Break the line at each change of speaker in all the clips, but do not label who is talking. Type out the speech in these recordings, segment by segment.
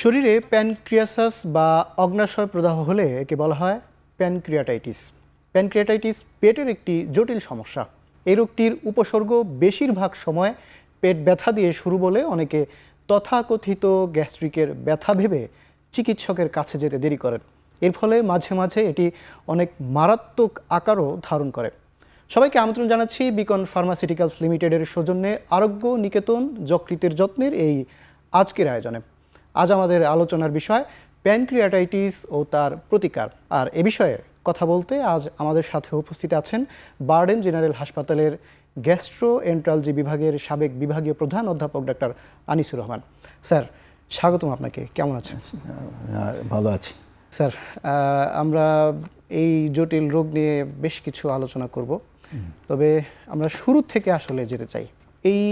শরীরে প্যানক্রিয়াসাস বা অগ্নাশয় প্রদাহ হলে একে বলা হয় প্যানক্রিয়াটাইটিস। প্যানক্রিয়াটাইটিস পেটের একটি জটিল সমস্যা। এই রোগটির উপসর্গ বেশিরভাগ সময় পেট ব্যথা দিয়ে শুরু বলে অনেকে তথাকথিত গ্যাস্ট্রিকের ব্যথা ভেবে চিকিৎসকের কাছে যেতে দেরি করেন। এর ফলে মাঝে মাঝে এটি অনেক মারাত্মক আকারও ধারণ করে। সবাইকে আমন্ত্রণ জানাচ্ছি বিকন ফার্মাসিউটিক্যালস লিমিটেডের সৌজন্যে আরোগ্য, নিকেতন, যকৃতের যত্নের এই আজকের আয়োজনে। আজ আমাদের আলোচনার বিষয় প্যানক্রিয়াটাইটিস ও তার প্রতিকার। আর এ বিষয়ে কথা বলতে আজ আমাদের সাথে উপস্থিত আছেন বার্ডেন জেনারেল হাসপাতালের গ্যাস্ট্রো এন্ট্রালজি বিভাগের সাবেক বিভাগীয় প্রধান অধ্যাপক ডাক্তার আনিসুর রহমান। স্যার, স্বাগতম আপনাকে। কেমন আছেন?
ভালো আছি।
স্যার আমরা এই জটিল রোগ নিয়ে বেশ কিছু আলোচনা করব। তবে আমরা শুরু থেকে আসলে যেতে চাই। এই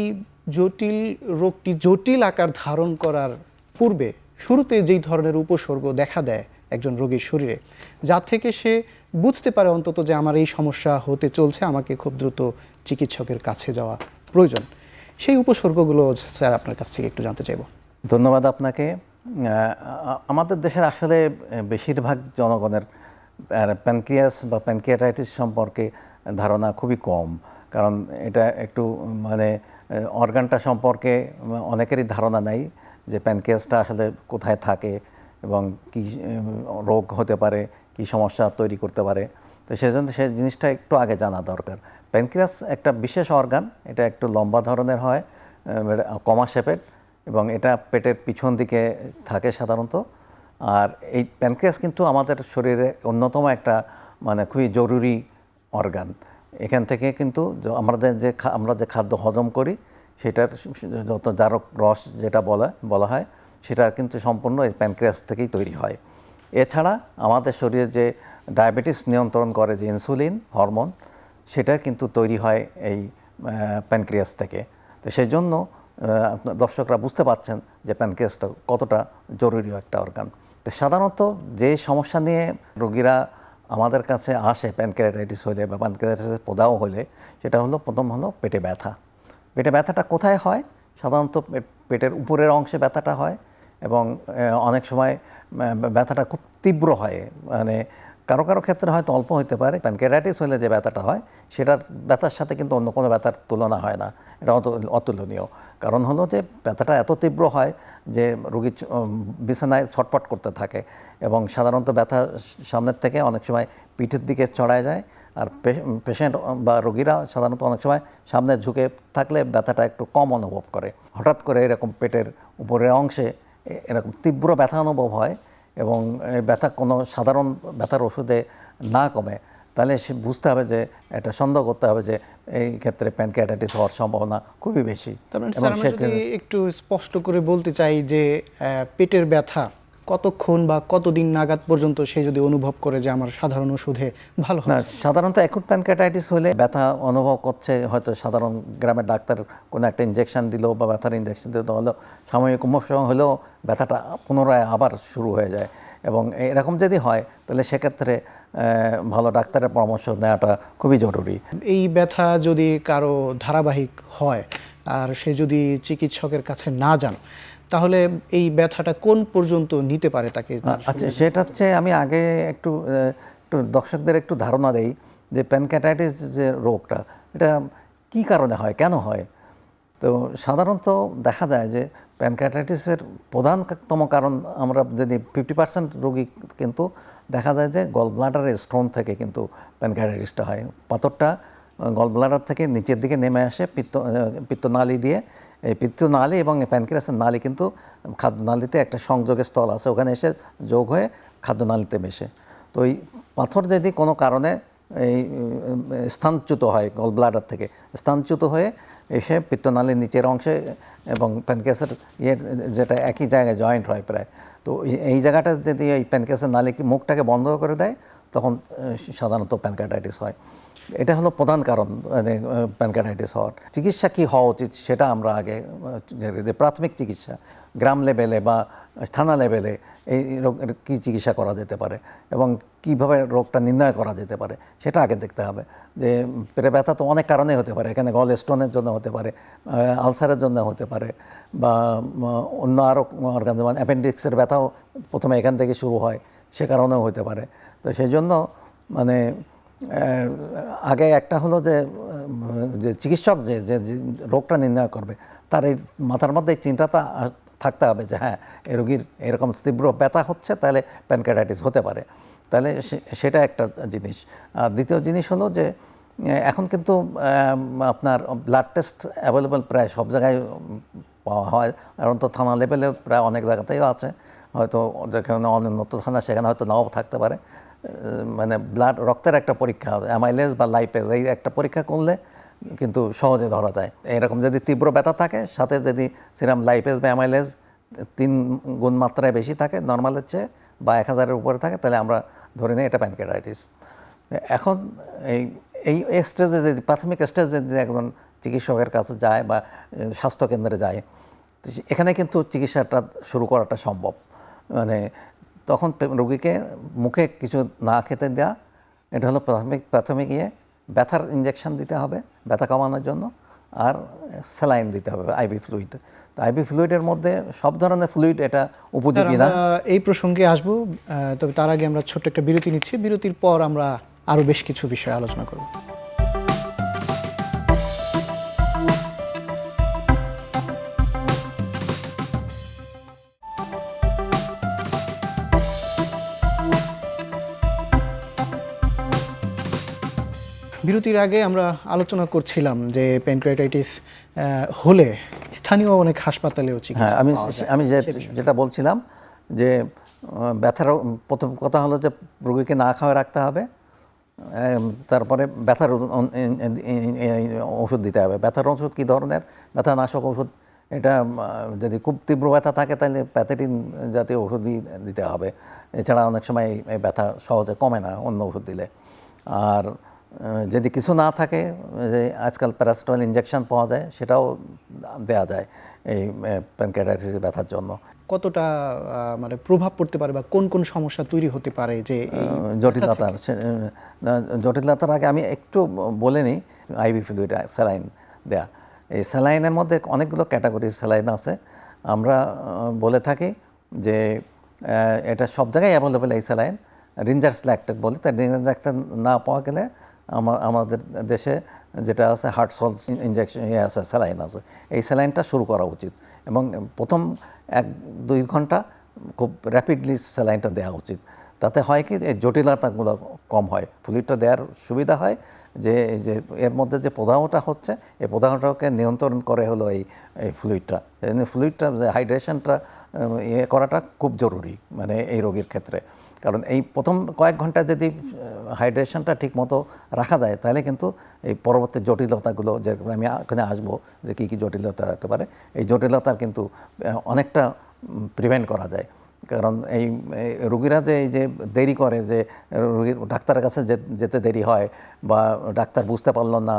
জটিল রোগটি জটিল আকার ধারণ করার পূর্বে শুরুতে যেই ধরনের উপসর্গ দেখা দেয় একজন রোগীর শরীরে যা থেকে সে বুঝতে পারে অন্তত যে আমার এই সমস্যা হতে চলছে আমাকে খুব দ্রুত চিকিৎসকের কাছে যাওয়া প্রয়োজন। সেই উপসর্গগুলো স্যার আপনার কাছ থেকে একটু জানতে চাইব।
ধন্যবাদ আপনাকে। আমাদের দেশের আসলে বেশিরভাগ জনগণের প্যানক্রিয়াস বা প্যানক্রিয়াটাইটিস সম্পর্কে ধারণা খুবই কম। কারণ এটা একটু মানে অর্গানটা সম্পর্কে অনেকেরই ধারণা নাই যে প্যানক্রিয়াসটা আসলে কোথায় থাকে এবং কী রোগ হতে পারে, কী সমস্যা তৈরি করতে পারে। তো সেজন্য সেই জিনিসটা একটু আগে জানা দরকার। প্যানক্রিয়াস একটা বিশেষ অর্গান, এটা একটু লম্বা ধরনের হয় কমা শেপের এবং এটা পেটের পিছন দিকে থাকে সাধারণত। আর এই প্যানক্রিয়াস কিন্তু আমাদের শরীরে অন্যতম একটা মানে খুবই জরুরি অর্গান। এখান থেকে কিন্তু আমাদের যে আমরা যে খাদ্য হজম করি, সেটার যত জারক রস যেটা বলা বলা হয়, সেটা কিন্তু সম্পূর্ণ এই প্যানক্রিয়াস থেকেই তৈরি হয়। এছাড়া আমাদের শরীরে যে ডায়াবেটিস নিয়ন্ত্রণ করে যে ইনসুলিন হরমোন, সেটা কিন্তু তৈরি হয় এই প্যানক্রিয়াস থেকে। তো সেই জন্য দর্শকরা বুঝতে পারছেন যে প্যানক্রিয়াসটা কতটা জরুরি একটা অর্গান তো সাধারণত যে সমস্যা নিয়ে রোগীরা আমাদের কাছে আসে প্যানক্রিয়াটাইটিস হলে বা প্যানক্রিয়াটাইটিসের প্রদাহ হলে, সেটা হলো প্রথম হলো পেটে ব্যথা। পেটে ব্যথাটা কোথায় হয়? সাধারণত পেটের উপরের অংশে ব্যথাটা হয় এবং অনেক সময় ব্যথাটা খুব তীব্র হয়। মানে কারও কারও ক্ষেত্রে হয়তো অল্প হতে পারে প্যানক্রিয়াটাইটিস হলে যে ব্যথাটা হয়, সেটার ব্যথার সাথে কিন্তু অন্য কোনো ব্যথার তুলনা হয় না। এটা অত, অতুলনীয়। কারণ হলো যে ব্যথাটা এত তীব্র হয় যে রুগী বিছানায় ছটফট করতে থাকে এবং সাধারণত ব্যথা সামনের থেকে অনেক সময় পিঠের দিকে চড়ায় যায় আর পেশেন্ট বা রোগীরা সাধারণত অনেক সময় সামনে ঝুঁকে থাকলে ব্যথাটা একটু কম অনুভব করে। হঠাৎ করে এরকম পেটের উপরের অংশে এরকম তীব্র ব্যথা অনুভব হয় এবং ব্যথা কোনো সাধারণ ব্যথার ওষুধে না কমে। তাহলে সে বুঝতে হবে যে এটা সন্দেহ করতে হবে যে এই ক্ষেত্রে প্যানক্রিয়াটাইটিস হওয়ার সম্ভাবনা খুবই বেশি।
মানে
এবং
একটু স্পষ্ট করে বলতে চাই যে পেটের ব্যথা কতক্ষণ বা কতদিন নাগাদ পর্যন্ত সে যদি অনুভব করে যে আমার সাধারণ ওষুধে ভালো
না সাধারণত অ্যাকুট প্যানক্রিয়াটাইটিস হলে ব্যথা অনুভব করছে হয়তো সাধারণ গ্রামের ডাক্তার কোনো একটা ইঞ্জেকশন দিল বা ব্যথার ইঞ্জেকশন দিল হলো সাময়িক উপশম হলেও ব্যথাটা পুনরায় আবার শুরু হয়ে যায়। এবং এরকম যদি হয় তাহলে সেক্ষেত্রে ভালো ডাক্তারের পরামর্শ নেওয়াটা খুবই জরুরি।
এই ব্যথা যদি কারও ধারাবাহিক হয় আর সে যদি চিকিৎসকের কাছে না যান তাহলে এই ব্যথাটা কোন পর্যন্ত নিতে পারে তাকে?
আচ্ছা সেটা হচ্ছে আমি আগে একটু একটু দর্শকদের একটু ধারণা দেই যে প্যানক্যাটাইটিস যে রোগটা এটা কি কারণে হয় কেন হয়? তো সাধারণত দেখা যায় যে প্যানক্যাটাইটিসের প্রধানতম কারণ আমরা যদি ফিফটি পার্সেন্ট রোগী কিন্তু দেখা যায় যে গল ব্লাডারের স্টোন থেকে কিন্তু প্যানক্যাটাইটিসটা হয়। পাথরটা গল ব্লাডার থেকে নিচের দিকে নেমে আসে, পিত্ত পিত্তনালী দিয়ে। এই পিত্তনালী এবং পিত্তনালীর নালী কিন্তু খাদ্যনালীতে একটা সংযোগের স্থল আছে। ওখানে এসে যোগ হয়ে খাদ্যনালীতে মেশে। তো এই পাথর যদি কোনো কারণে এই স্থানচ্যুত হয় গল ব্লাডার থেকে। স্থানচ্যুত হয়ে এসে পিত্তনালীর নিচের অংশে এবং প্যানক্রিয়াসের ইয়ের যেটা একই জায়গায় জয়েন্ট হয় প্রায়। তো এই- জায়গাটা যদি এই প্যানক্রিয়াসের নালী কি মুখটাকে বন্ধ করে দেয়, তখন সাধারণত প্যানক্রিয়াটাইটিস হয়। এটা হলো প্রধান কারণ মানে প্যানক্রিয়াটাইটিস হওয়ার। চিকিৎসা কী হওয়া উচিত, সেটা আমরা আগে যে প্রাথমিক চিকিৎসা, গ্রাম লেভেলে বা থানা লেভেলে এই রোগের কী চিকিৎসা করা যেতে পারে এবং কীভাবে রোগটা নির্ণয় করা যেতে পারে, সেটা আগে দেখতে হবে। যে পেটে ব্যথা তো অনেক কারণে হতে পারে, এখানে গল স্টোনের জন্য হতে পারে আলসারের জন্য হতে পারে বা অন্য আরও অর্গান যেমন অ্যাপেন্ডিক্সের ব্যথাও প্রথমে এখান থেকে শুরু হয়, সে কারণেও হতে পারে। তো সেই জন্য মানে আগে একটা হলো যে যে চিকিৎসক যে যে রোগটা নির্ণয় করবে, তার এই মাথার মধ্যে এই চিন্তাটা থাকতে হবে যে হ্যাঁ এই রোগীর এরকম তীব্র ব্যথা হচ্ছে, তাহলে প্যানক্যাটাইটিস হতে পারে। তাহলে সেটা একটা জিনিস। আর দ্বিতীয় জিনিস হলো যে, এখন কিন্তু আপনার ব্লাড টেস্ট অ্যাভেলেবল প্রায় সব জায়গায় পাওয়া হয়। এখন তো থানা লেভেলে প্রায় অনেক জায়গাতেই আছে। হয়তো যেখানে অনুন্নত থানা, সেখানে হয়তো নাও থাকতে পারে। মানে ব্লাড রক্তের একটা পরীক্ষা অ্যামাইলেজ বা লাইপেজ এই একটা পরীক্ষা করলে কিন্তু সহজে ধরা যায়। এরকম যদি তীব্র ব্যথা থাকে, সাথে যদি সিরাম লাইপেজ বা অ্যামাইলেজ তিন গুণ মাত্রায় বেশি থাকে, নর্মালের চেয়ে, বা এক হাজারের উপরে থাকে, তাহলে আমরা ধরে নিই এটা প্যানকেটাইটিস এখন এই এই স্টেজে যদি, প্রাথমিক স্টেজে যদি একজন চিকিৎসকের কাছে যায় বা স্বাস্থ্যকেন্দ্রে যায় এখানে কিন্তু চিকিৎসাটা শুরু করাটা সম্ভব। মানে তখন রোগীকে মুখে কিছু না খেতে দেওয়া এটা হলো প্রাথমিক প্রাথমিক ইয়ে। ব্যথার ইঞ্জেকশন দিতে হবে ব্যথা কমানোর জন্য আর স্যালাইন দিতে হবে আইবি ফ্লুইড তো আইভি ফ্লুইডের মধ্যে সব ধরনের ফ্লুইড এটা উপযোগী না?
এই প্রসঙ্গে আসব তবে তার আগে আমরা ছোট্ট একটা বিরতি নিচ্ছি। বিরতির পর আমরা আরও বেশ কিছু বিষয়ে আলোচনা করব। বিরতির আগে আমরা আলোচনা করছিলাম যে প্যানক্রিয়াটাইটিস হলে স্থানীয় অনেক হাসপাতালেও
হ্যাঁ আমি আমি যেটা বলছিলাম যে ব্যথার প্রথম কথা হলো যে রোগীকে না খাওয়া রাখতে হবে তারপরে ব্যথার ওষুধ দিতে হবে। ব্যথার ওষুধ কী ধরনের? ব্যথা নাশক ওষুধ এটা যদি খুব তীব্র ব্যথা থাকে তাহলে প্যাথেটিন জাতীয় ওষুধই দিতে হবে। এছাড়া অনেক সময় ব্যথা সহজে কমে না অন্য ওষুধ দিলে। আর যদি কিছু না থাকে যে আজকাল প্যারাসিটামল ইঞ্জেকশন পাওয়া যায় সেটাও দেওয়া যায় এই প্যানক্রিয়াটাইটিস ব্যথার জন্য।
কতটা মানে প্রভাব পড়তে পারে বা কোন কোন সমস্যা তৈরি হতে পারে যে
জটিলতার জটিলতার আগে আমি একটু বলে নিই আইভি ফ্লুইড স্যালাইন দেয়া। এই স্যালাইনের মধ্যে অনেকগুলো ক্যাটাগরি স্যালাইন আছে। আমরা বলে থাকি যে এটা সব জায়গায় অ্যাভেলেবেল এই স্যালাইন। রিঞ্জার ল্যাক্টেড বলে তাই রিঞ্জার্স ল্যাক্টেড না পাওয়া গেলে আমাদের দেশে যেটা আছে হার্ট সল ইঞ্জেকশন ইয়ে আছে স্যালাইন আছে। এই স্যালাইনটা শুরু করা উচিত এবং প্রথম এক, দুই ঘণ্টা খুব র্যাপিডলি স্যালাইনটা দেওয়া উচিত। তাতে হয় কি জটিলতাগুলো কম হয়। ফ্লুইডটা দেওয়ার সুবিধা হয় যে যে এর মধ্যে যে প্রদাহটা হচ্ছে, এই প্রদাহটাকে নিয়ন্ত্রণ করে হলো এই এই ফ্লুইডটা ফ্লুইডটা যে হাইড্রেশনটা ইয়ে করাটা খুব জরুরি মানে এই রোগীর ক্ষেত্রে। কারণ এই প্রথম কয়েক ঘণ্টা যদি হাইড্রেশনটা ঠিক মতো রাখা যায়, তাহলে কিন্তু এই পরবর্তী জটিলতাগুলো যে আমি এখানে আসব যে কী কী জটিলতা হতে পারে, এই জটিলতা কিন্তু অনেকটা প্রিভেন্ট করা যায়। কারণ এই রুগীরা যে, এই যে দেরি করে যে, রুগীর ডাক্তারের কাছে যেতে দেরি হয় বা ডাক্তার বুঝতে পারল না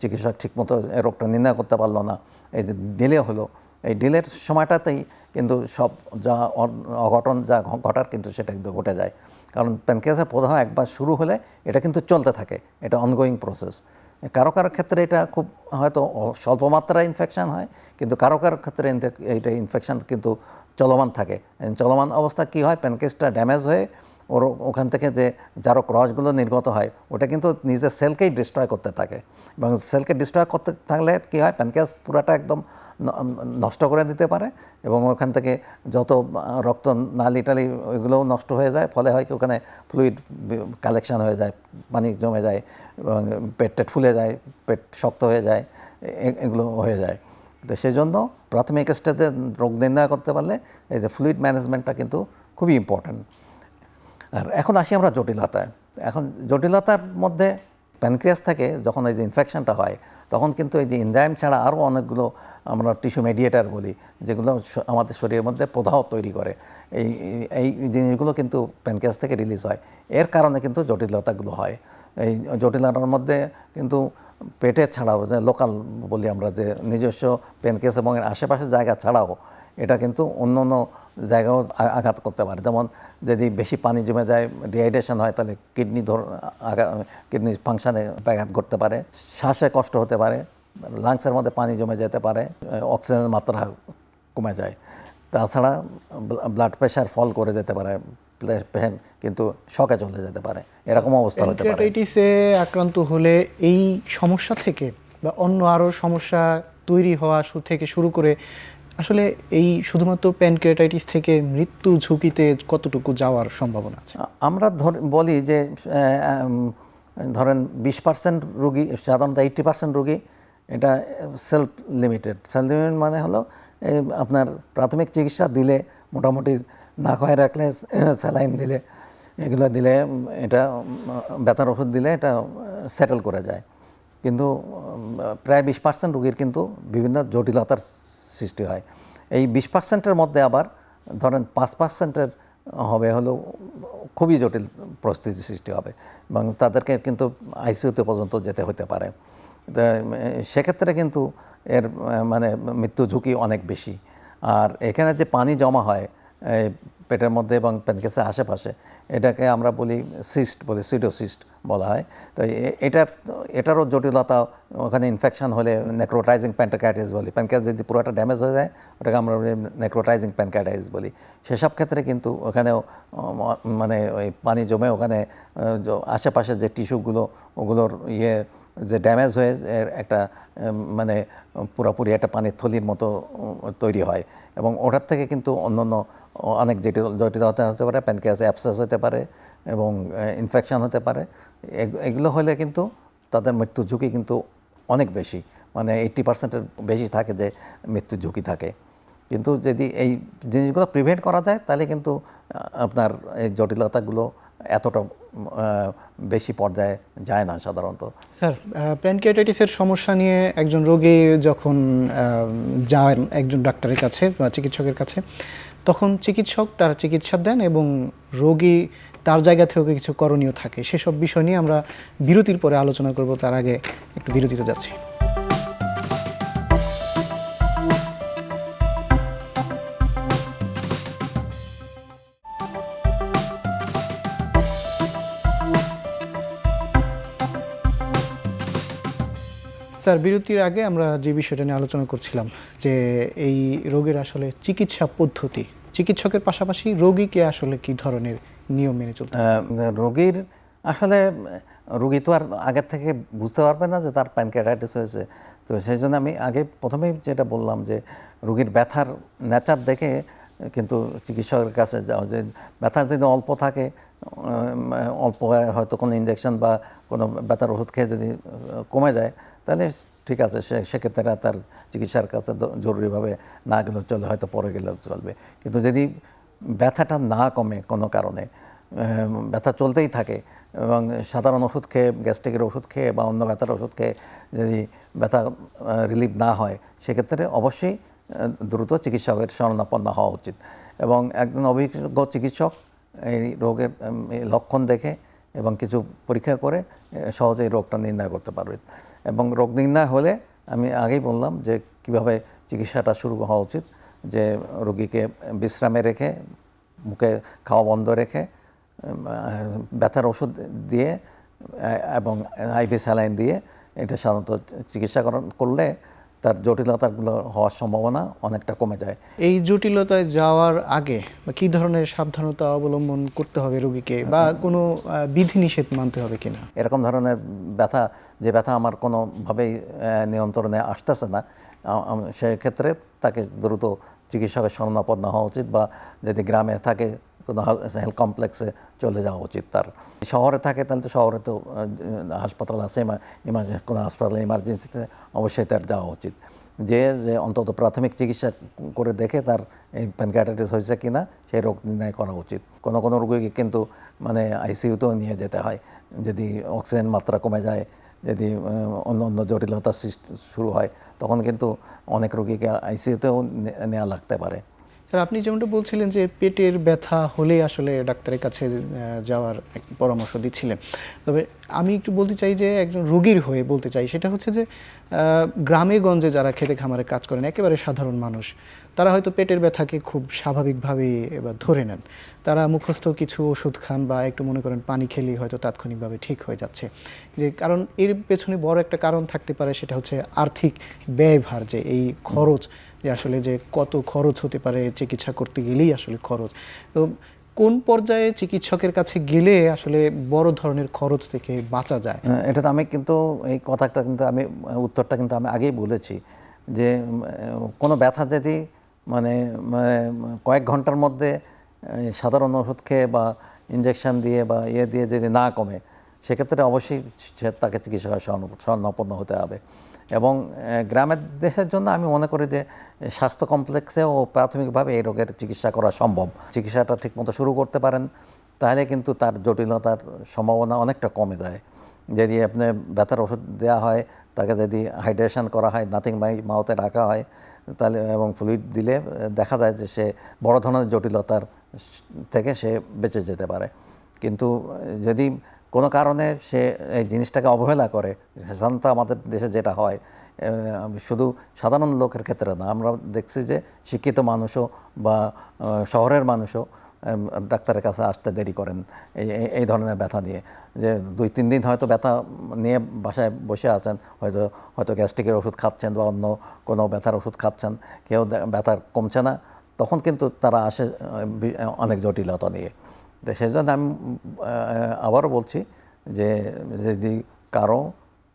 চিকিৎসক ঠিকমতো রোগটা নির্ণয় করতে পারল না, এই যে ডিলে হলো এই ডিলের সময়টাতেই কিন্তু সব যা অঘটন যা ঘটার কিন্তু সেটা কিন্তু ঘটে যায়। কারণ প্যানক্রিয়াসের প্রদাহ একবার শুরু হলে এটা কিন্তু চলতে থাকে, এটা অনগোয়িং প্রসেস কারও কারও ক্ষেত্রে এটা খুব হয়তো স্বল্প মাত্রায় ইনফেকশান হয়, কিন্তু কারও কারও ক্ষেত্রে এইটা ইনফেকশন কিন্তু চলমান থাকে। চলমান অবস্থা কি হয়? প্যানকেসটা ড্যামেজ হয়ে ওর ওখান থেকে যে জারক ক্রসগুলো নির্গত হয়, ওটা কিন্তু নিজের সেলকেই ডিস্ট্রয় করতে থাকে। এবং সেলকে ডিস্ট্রয় করতে থাকলে কী হয়? প্যানকেস পুরাটা একদম নষ্ট করে দিতে পারে এবং ওখান থেকে যত রক্ত নালি টালি ওইগুলোও নষ্ট হয়ে যায়। ফলে হয় কি? ওখানে ফ্লুইড কালেকশন হয়ে যায়, পানি জমে যায় এবং পেট টেট ফুলে যায়, পেট শক্ত হয়ে যায় এগুলো হয়ে যায়। তো সেই জন্য প্রাথমিক স্টেজে রোগ নির্ণয় করতে পারলে এই যে ফ্লুইড ম্যানেজমেন্টটা কিন্তু খুবই ইম্পর্ট্যান্ট আর এখন আসি আমরা জটিলতায়। এখন জটিলতার মধ্যে প্যানক্রিয়াস থেকে যখন এই যে ইনফেকশনটা হয়, তখন কিন্তু এই যে এনজাইম ছাড়া আরও অনেকগুলো আমরা টিস্যু মেডিয়েটার বলি, যেগুলো আমাদের শরীরের মধ্যে প্রদাহ তৈরি করে। এই, এই- জিনিসগুলো কিন্তু প্যানক্রিয়াস থেকে রিলিজ হয়। এর কারণে কিন্তু জটিলতাগুলো হয়। এই জটিলতার মধ্যে কিন্তু পেটের ছাড়াও যে লোকাল বলি আমরা যে নিজস্ব প্যানক্রিয়াস এবং আশেপাশের জায়গা ছাড়াও এটা কিন্তু অন্য অন্য জায়গাও আঘাত করতে পারে। যেমন যদি বেশি পানি জমে যায় ডিহাইড্রেশন হয়, তাহলে কিডনি ধর কিডনি ফাংশানে ব্যাঘাত করতে পারে। শ্বাসে কষ্ট হতে পারে লাংসের মধ্যে পানি জমে যেতে পারে অক্সিজেনের মাত্রা কমে যায়। তাছাড়া ব্লাড প্রেশার ফল করে যেতে পারে পেশেন্ট কিন্তু শখে চলে যেতে পারে। এরকম অবস্থা হতে পারে।
প্যানক্রিয়াটাইটিসে আক্রান্ত হলে এই সমস্যা থেকে বা অন্য আরও সমস্যা তৈরি হওয়া থেকে শুরু করে আসলে এই শুধুমাত্র প্যানক্রিয়াটাইটিস থেকে মৃত্যু ঝুঁকিতে কতটুকু যাওয়ার সম্ভাবনা আছে?
আমরা ধর, বলি যে ধরেন বিশ পার্সেন্ট রুগী, সাধারণত এইট্টি পার্সেন্ট রুগী, এটা সেলফ লিমিটেড সেলফ লিমিটেড মানে হলো আপনার প্রাথমিক চিকিৎসা দিলে, মোটামুটি না খায় রাখলে স্যালাইন দিলে, এগুলো দিলে এটা ব্যথার ওষুধ দিলে এটা সেটেল করে যায়। কিন্তু প্রায় বিশ পার্সেন্ট রুগীর কিন্তু বিভিন্ন জটিলতার সৃষ্টি হয়। এই বিশ পার্সেন্টের মধ্যে আবার ধরেন পাঁচ পার্সেন্টের হবে হলো খুবই জটিল পরিস্থিতি সৃষ্টি হবে এবং তাদেরকে কিন্তু আইসিউতে পর্যন্ত যেতে হতে পারে। সেক্ষেত্রে কিন্তু এর মানে মৃত্যু ঝুঁকি অনেক বেশি। আর এখানে যে পানি জমা হয় পেটের মধ্যে এবং প্যানকেসের আশেপাশে। এটাকে আমরা বলি সিস্ট বলি, সিডোসিস্ট বলা হয়। তো এ- এটার, এটারও জটিলতা, ওখানে ইনফেকশন হলে নেক্রোটাইজিং প্যানক্রাইটিস বলি। প্যানক্রিয়াস যদি পুরোটা ড্যামেজ হয়ে যায়, ওটাকে আমরা নেক্রোটাইজিং প্যানক্রাইটিস বলি। সেসব ক্ষেত্রে কিন্তু ওখানেও মানে ওই পানি জমে ওখানে আশেপাশে যে টিস্যুগুলো ওগুলোর ইয়ে যে ড্যামেজ হয়ে একটা মানে পুরোপুরি একটা পানির থলির মতো তৈরি হয়। এবং ওটার থেকে কিন্তু অন্যান্য অনেক জটিল, জটিলতা হতে পারে প্যানক্রিয়াসে অ্যাপসেস হতে পারে এবং ইনফেকশান হতে পারে। এগুলো হলে কিন্তু তাদের মৃত্যুর ঝুঁকি কিন্তু অনেক বেশি। মানে এইট্টি পার্সেন্টের বেশি থাকে যে মৃত্যুর ঝুঁকি থাকে। কিন্তু যদি এই জিনিসগুলো প্রিভেন্ট করা যায়, তাহলে কিন্তু আপনার এই জটিলতাগুলো এতটা বেশি পর্যায়ে যায় না সাধারণত।
স্যার প্যানক্রিয়াটাইটিসের সমস্যা নিয়ে একজন রোগী যখন যান একজন ডাক্তারের কাছে বা চিকিৎসকের কাছে, তখন চিকিৎসক তার চিকিৎসা দেন এবং রোগী তার জায়গা থেকেও কিছু করণীয় থাকে। সেসব বিষয় নিয়ে আমরা বিরতির পরে আলোচনা করব, তার আগে একটু বিরতিতে যাচ্ছি। স্যার বিরতির আগে আমরা যে বিষয়টা নিয়ে আলোচনা করছিলাম, যে এই রোগের আসলে চিকিৎসা পদ্ধতি, চিকিৎসকের পাশাপাশি রোগীকে আসলে কি ধরনের নিয়ম মেনে চলতে
রোগীর আসলে, রোগী তো আর আগের থেকে বুঝতে পারবে না যে তার প্যানক্রিয়াটাইটিস হয়েছে। তো সেই জন্য আমি আগে প্রথমেই যেটা বললাম যে, রোগীর ব্যথার নেচার দেখে কিন্তু চিকিৎসকের কাছে যাও যে, ব্যথা যদি অল্প থাকে অল্প হয়তো কোনো ইঞ্জেকশন বা কোনো ব্যথার ওষুধ খেয়ে যদি কমে যায় তাহলে ঠিক আছে, সে, সেক্ষেত্রে তার চিকিৎসার কাছে জরুরিভাবে না গেলেও চলে, হয়তো পরে গেলেও চলবে। কিন্তু যদি ব্যথাটা না কমে কোনো কারণে ব্যথা চলতেই থাকে এবং সাধারণ ওষুধ খেয়ে, গ্যাস্ট্রিকের ওষুধ খেয়ে বা অন্য ব্যথার ওষুধ খেয়ে যদি ব্যথা রিলিফ না হয়, সেক্ষেত্রে অবশ্যই দ্রুত চিকিৎসকের শরণাপন্ন হওয়া উচিত। এবং একজন অভিজ্ঞ চিকিৎসক এই রোগের লক্ষণ দেখে এবং কিছু পরীক্ষা করে সহজেই রোগটা নির্ণয় করতে পারবে। এবং রোগ নির্ণয় হলে আমি আগেই বললাম যে কীভাবে চিকিৎসাটা শুরু হওয়া উচিত, যে রোগীকে বিশ্রামে রেখে, মুখে খাওয়া বন্ধ রেখে ব্যথার ওষুধ দিয়ে এবং আইভি স্যালাইন দিয়ে এটা সাধারণত চিকিৎসা করলে তার জটিলতাগুলো হওয়ার সম্ভাবনা অনেকটা কমে যায়।
এই জটিলতায় যাওয়ার আগে বা কি ধরনের সাবধানতা অবলম্বন করতে হবে রোগীকে বা কোনো বিধিনিষেধ মানতে হবে কিনা?
এরকম ধরনের ব্যথা যে ব্যথা আমার কোনোভাবেই নিয়ন্ত্রণে আসতেছে না সেক্ষেত্রে তাকে দ্রুত চিকিৎসকের শরণাপন্ন হওয়া উচিত বা যদি গ্রামে থাকে কোনো হেলথ কমপ্লেক্সে চলে যাওয়া উচিত তার। শহরে থাকে তাহলে তো শহরে তো হাসপাতাল আছে কোনো হাসপাতালে ইমার্জেন্সিতে অবশ্যই তার যাওয়া উচিত। যে অন্তত প্রাথমিক চিকিৎসা করে দেখে তার এই প্যানক্রিয়াটাইটিস হয়েছে কি না সেই রোগ নির্ণয় করা উচিত। কোনো কোনো রোগীকে কিন্তু মানে আইসিইউতেও নিয়ে যেতে হয়। যদি অক্সিজেন মাত্রা কমে যায়, যদি অন্য অন্য জটিলতা সৃষ্টি শুরু হয়, তখন কিন্তু অনেক রোগীকে আইসিইউতেও নেওয়া লাগতে পারে।
স্যার আপনি যেমনটা বলছিলেন যে পেটের ব্যথা হলেই আসলে ডাক্তারের কাছে যাওয়ার পরামর্শ দিচ্ছিলেন। তবে আমি একটু বলতে চাই যে একজন রোগীর হয়ে বলতে চাই, সেটা হচ্ছে যে গ্রামে গঞ্জে যারা খেতে খামারে কাজ করেন, একেবারে সাধারণ মানুষ, তারা হয়তো পেটের ব্যথাকে খুব স্বাভাবিকভাবে এবার ধরে নেন। তারা মুখস্থ কিছু ওষুধ খান বা একটু মনে করেন পানি খেলেই হয়তো তাৎক্ষণিকভাবে ঠিক হয়ে যাচ্ছে। যে কারণ এর পেছনে বড় একটা কারণ থাকতে পারে, সেটা হচ্ছে আর্থিক ব্যয়ভার, যে এই খরচ, যে আসলে যে কত খরচ হতে পারে চিকিৎসা করতে গেলেই আসলে খরচ। তো কোন পর্যায়ে চিকিৎসকের কাছে গেলে আসলে বড় ধরনের খরচ থেকে বাঁচা যায়?
এটা তো আমি কিন্তু, এই কথাটা কিন্তু আমি, উত্তরটা কিন্তু আমি আগেই বলেছি যে কোনো ব্যথা যদি মানে কয়েক ঘণ্টার মধ্যে সাধারণ ওষুধ খেয়ে বা ইঞ্জেকশন দিয়ে বা ইয়ে দিয়ে যদি না কমে, সেক্ষেত্রে অবশ্যই তাকে চিকিৎসকের শরণাপন্ন হতে হবে। এবং গ্রামের দেশের জন্য আমি মনে করি যে, স্বাস্থ্য কমপ্লেক্সে ও প্রাথমিকভাবে এই রোগের চিকিৎসা করা সম্ভব। চিকিৎসাটা ঠিকমতো শুরু করতে পারেন, তাহলে কিন্তু তার জটিলতার সম্ভাবনা অনেকটা কমে যায়। যদি আপনি ব্যথার ওষুধ দেওয়া হয়, তাকে যদি হাইড্রেশন করা হয় নাথিং বাই মাউথে রাখা হয়, তাহলে এবং ফ্লুইড দিলে, দেখা যায় যে সে বড় ধরনের জটিলতার থেকে সে বেঁচে যেতে পারে। কিন্তু যদি কোনো কারণে সে এই জিনিসটাকে অবহেলা করে, সাধারণত আমাদের দেশে যেটা হয় শুধু সাধারণ লোকের ক্ষেত্রে না, আমরা দেখছি যে শিক্ষিত মানুষও বা শহরের মানুষও ডাক্তারের কাছে আসতে দেরি করেন, এই, এই- ধরনের ব্যথা নিয়ে। যে দুই, তিন দিন হয়তো ব্যথা নিয়ে বাসায় বসে আছেন, হয়তো হয়তো গ্যাস্ট্রিকের ওষুধ খাচ্ছেন বা অন্য কোনো ব্যথার ওষুধ খাচ্ছেন, কেউ ব্যথা কমছে না, তখন কিন্তু তারা আসে অনেক জটিলতা নিয়ে। তো সেই জন্য আমি আবারও বলছি যে যদি কারও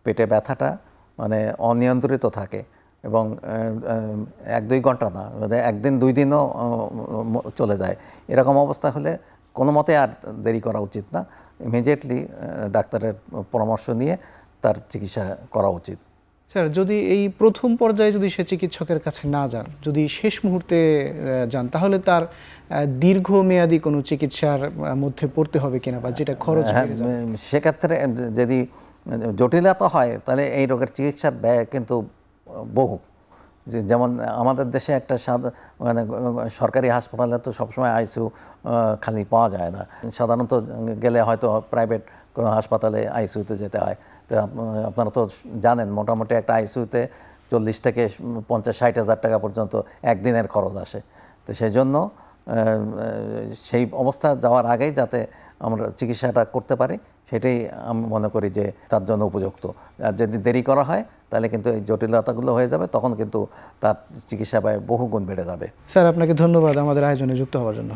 পেটে ব্যথাটা মানে অনিয়ন্ত্রিত থাকে এবং এক দুই ঘণ্টা না মানে একদিন দুই দিনও চলে যায়, এরকম অবস্থা হলে কোনো মতে আর দেরি করা উচিত না। ইমিডিয়েটলি ডাক্তারের পরামর্শ নিয়ে তার চিকিৎসা করা উচিত।
স্যার, যদি এই প্রথম পর্যায়ে যদি সে চিকিৎসকের কাছে না যান, যদি শেষ মুহূর্তে যান, তাহলে তার দীর্ঘমেয়াদী কোনো চিকিৎসার মধ্যে পড়তে হবে কিনা বা যেটা খরচ
হ্যাঁ সেক্ষেত্রে যদি জটিলতা হয় তাহলে এই রোগের চিকিৎসার ব্যয় কিন্তু বহু। যে যেমন আমাদের দেশে একটা মানে সরকারি হাসপাতালে তো সবসময় আইসিউ খালি পাওয়া যায় না। সাধারণত গেলে হয়তো প্রাইভেট কোনো হাসপাতালে আইসিউতে যেতে হয়। তো আপনারা তো জানেন মোটামুটি একটা আইসিউতে চল্লিশ থেকে পঞ্চাশ ষাট হাজার টাকা পর্যন্ত একদিনের খরচ আসে। তো সেই জন্য সেই অবস্থা যাওয়ার আগেই যাতে আমরা চিকিৎসাটা করতে পারি সেটাই আমি মনে করি যে তার জন্য উপযুক্ত। আর যদি দেরি করা হয় তাহলে কিন্তু এই জটিলতাগুলো হয়ে যাবে তখন কিন্তু তার চিকিৎসা ব্যয় বহু গুণ বেড়ে যাবে।
স্যার আপনাকে ধন্যবাদ আমাদের আয়োজনে যুক্ত হওয়ার জন্য।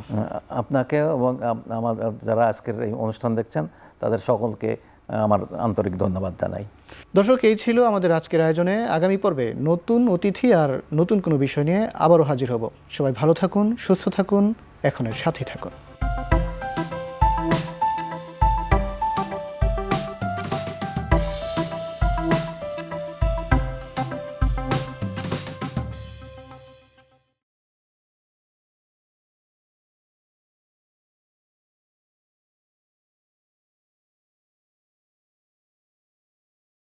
আপনাকে এবং আমাদের যারা আজকের এই অনুষ্ঠান দেখছেন তাদের সকলকে আমার আন্তরিক ধন্যবাদ জানাই।
দর্শক, এই ছিল আমাদের আজকের আয়োজনে। আগামী পর্বে নতুন অতিথি আর নতুন কোনো বিষয় নিয়ে আবারও হাজির হব। সবাই ভালো থাকুন, সুস্থ থাকুন, এখনের সাথে থাকুন।